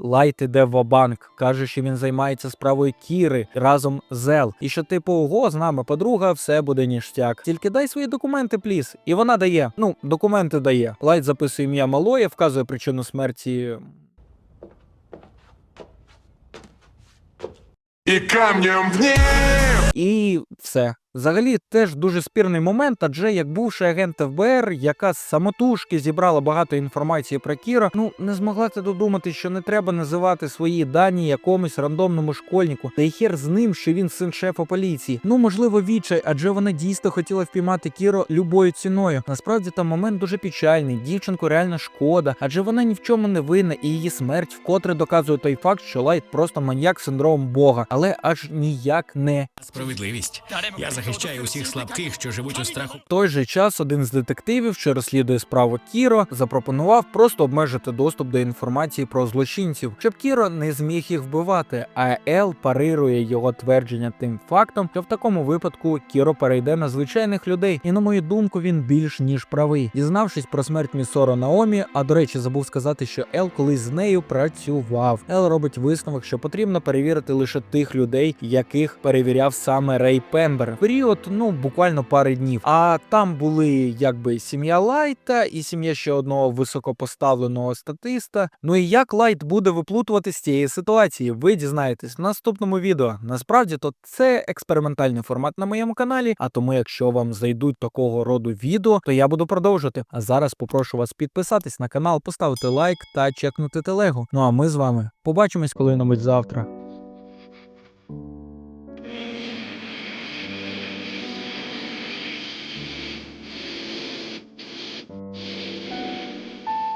Лайт іде в банк, каже, що він займається справою Кіри разом з Ел. І що, типу, ого, з нами подруга, все буде ніштяк. Тільки дай свої документи, пліс. І вона дає. Ну, документи дає. Лайт записує ім'я малої, вказує причину смерті. И камнем в небо. І все. Взагалі теж дуже спірний момент, адже як бувший агент ФБР, яка з самотужки зібрала багато інформації про Кіра, ну не змогла ти додумати, що не треба називати свої дані якомусь рандомному школьнику, та й хер з ним, що він син шефа поліції. Ну можливо, відчай, адже вона дійсно хотіла впіймати Кіро любою ціною. Насправді там момент дуже печальний. Дівчинку реально шкода, адже вона ні в чому не винна, і її смерть вкотре доказує той факт, що Лайт просто маньяк з синдромом Бога, але аж ніяк не Справедливість. Я захищаю усіх слабких, що живуть у страху. В той же час один з детективів, що розслідує справу Кіро, запропонував просто обмежити доступ до інформації про злочинців, щоб Кіро не зміг їх вбивати. А Ел парирує його твердження тим фактом, що в такому випадку Кіро перейде на звичайних людей, і на мою думку, він більш ніж правий. Дізнавшись про смерть Місоро Наомі, а до речі, забув сказати, що Ел колись з нею працював. Ел робить висновок, що потрібно перевірити лише тих людей, яких перевіряв саме Рей Пембер. Період, ну буквально пари днів. А там були якби сім'я Лайта і сім'я ще одного високопоставленого статиста. Ну і як Лайт буде виплутувати з цієї ситуації, ви дізнаєтесь в наступному відео. Насправді то це експериментальний формат на моєму каналі. А тому, якщо вам зайдуть такого роду відео, то я буду продовжувати. А зараз попрошу вас підписатись на канал, поставити лайк та чекнути телегу. Ну а ми з вами побачимось коли-небудь завтра.